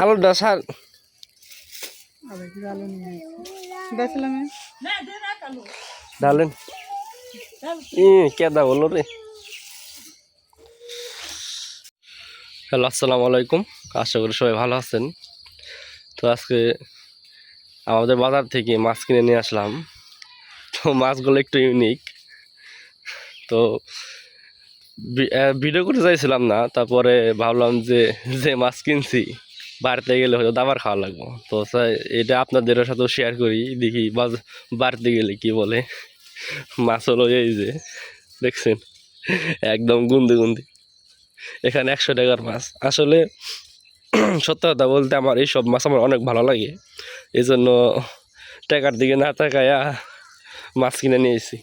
আলুটা সার গেছিলাম ডালেন। কেদা বলো রে। হ্যালো, আসসালামু আলাইকুম। আশা করি সবাই ভালো আছেন। তো আজকে আমাদের বাজার থেকে মাছ কিনে নিয়ে আসলাম। তো মাছগুলো একটু ইউনিক। তো ভিডিও করতে চাইছিলাম না, তারপরে ভাবলাম যে যে মাছ কিনছি, বাড়িতে গেলে হয়তো দাবার খাওয়া লাগবো। তো এটা আপনাদের সাথেও শেয়ার করি, দেখি বাড়িতে গেলে কি বলে। মাছ হলো এই যে, দেখছেন, একদম গুন্দি গুন্দি এখানে একশো টাকার মাছ। আসলে, সত্য কথা বলতে আমার এইসব মাছ আমার অনেক ভালো লাগে। এই জন্য টাকার দিকে না তাকায়া মাছ কিনে নিয়েছি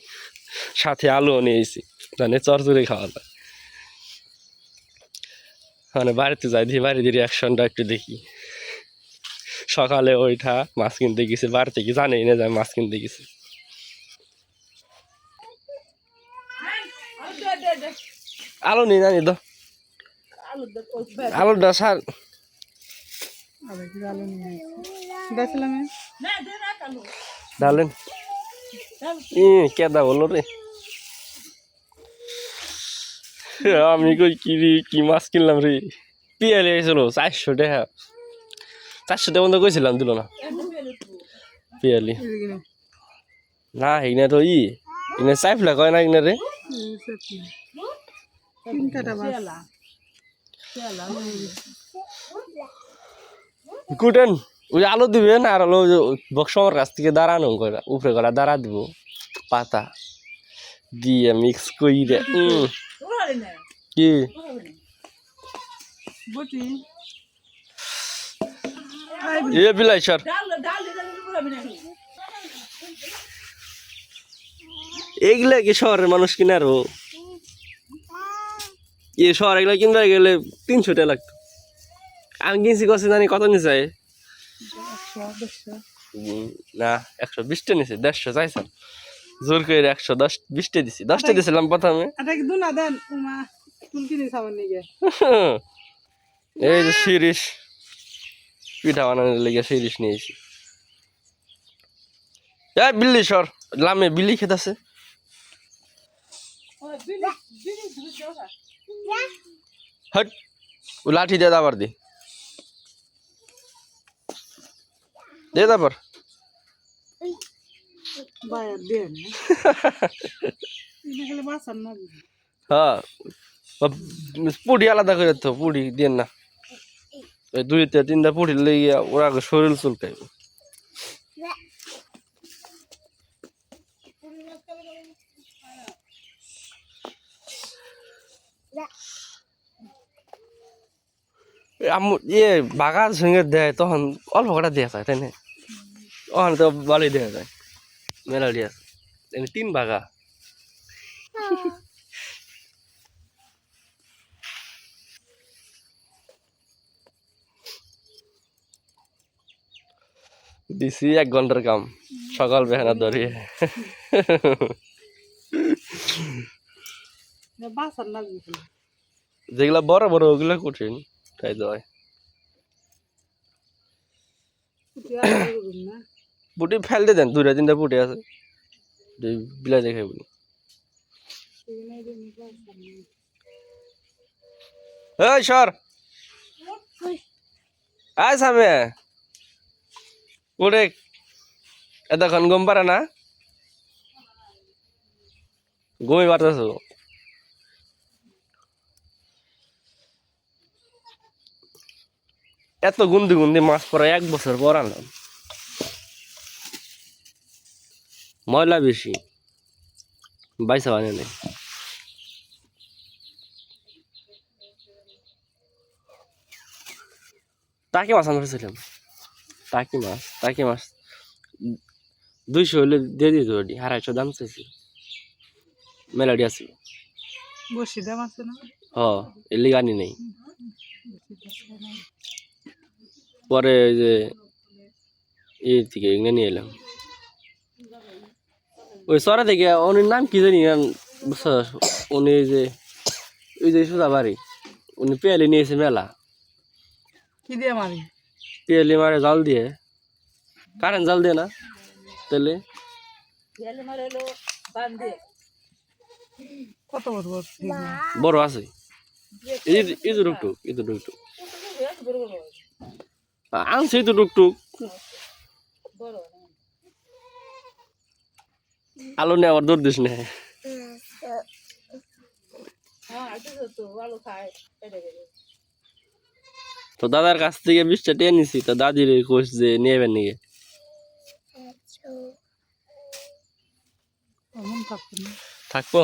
সাথে আলুও নিয়েছি মানে চরচুরি খাওয়া যায় মানে বাড়িতে যাই দিয়ে বাড়িতে রিয়াকশনটা একটু দেখি। সকালে ওইটা মাছ কিনতে গেছি বাড়িতে কি জানেই না যে আমি মাছ কিনতে গেছি। আলু নিয়ে জানি তো। আলুটা সার। ডালেন। কেদা বলো রে। আমি কই কি রে কি মাছ কিনলাম রে? পিয়ালি এসেছিল চারশো টাকা। চারশো টাকা বন্ধ কইছিলাম দিল না। পিয়ালি। না এখানে তো ই এখানে চাইফলা কয় না এখানে রে? কুটেন ওই আলু দিবেন আর হলো বক্স আমার কাছ থেকে দাঁড়ানো করে উপরে করা দাঁড়া দিব। পাতা। দিয়ে মিক্স উম, কি? এ বিলাই এগুলা কি শহরের মানুষ কিনে আরও এ শহর এগুলা কিনতে গেলে তিনশো টাকা লাগতো। আমি কিনছি কষ্ট জানি কত নিচে না একশো বিশটা নিছে দেড়শো চাইছেন জোর করে একশো দশ বিশটা দিছি। দশটা দিছিলাম প্রথমে। এই যে শিরিষ পিঠা বানানোর লেগে শিরিষ নিয়েছি। এই বিল্লি সর লামে বিল্লি খেতেছে। হট ও লাঠি দে দাবার দি। দে দাবার। হ্যাঁ পুডি আলাদা করে তো পুডি দেন না ওই দুইটা তিনটা পুডি লেগে ওরা শরীর চুলকাইব এ ইয়ে বাগা সঙ্গে দেয় তখন অল্প কটা দেওয়া যায় তাই না ওখানে তো ভালোই দেওয়া যায় মেলা দিয়ে এনে তিন বাগা দিছি এক ঘণ্টার কাম। সকাল বেহানা ধরিয়ে। যেগুলা বড় বড় ওগুলা কঠিন তাই তো হয় না পুটি ফেল দিয়ে দেন, দুইটা তিনটা পুটি আছে। বিলাই দেখাই বলি এই সর। আয় সামনে উঠে এতক্ষণ গম পারে না? ঘুমি পারতেছ এত গুন্দি গুন্দি মাছ পরে এক বছর পর আনলাম। ময়লা বেশি। বাইসা বানিয়ে নেই। টাকি মাছ আনতে ছিলাম টাকি মাছ টাকি মাছ। দুইশো হলে দিয়ে দিত ওটি আড়াইশো দাম চাইছি মেলাডি আছে। বসি দাম আছে না? হ এর লিগে আনি নেই। পরে যে এর থেকে এখানে নিয়ে এলাম। ওই সরা থেকে উনির নাম কি জানি উনি যে ওই যে সোজা বাড়ি। উনি পেয়ালি নিয়েছে মেলা। কি দিয়ে মারি? পিয়ালি মারে জাল দিয়ে। কারেন্ট জাল দিয়ে না? তেলে কত বড় বড়। বড় আছে ঈদ টুকটুক ঈদ টুকটুক আনছি তো টুকটুক আলু নিয়ে আবার দৌড় দিস না। তো দাদার কাছ থেকে বিষটা টেনে নিছি তো দাদির কোষ যে নিয়ে নিয়ে না। থাকব?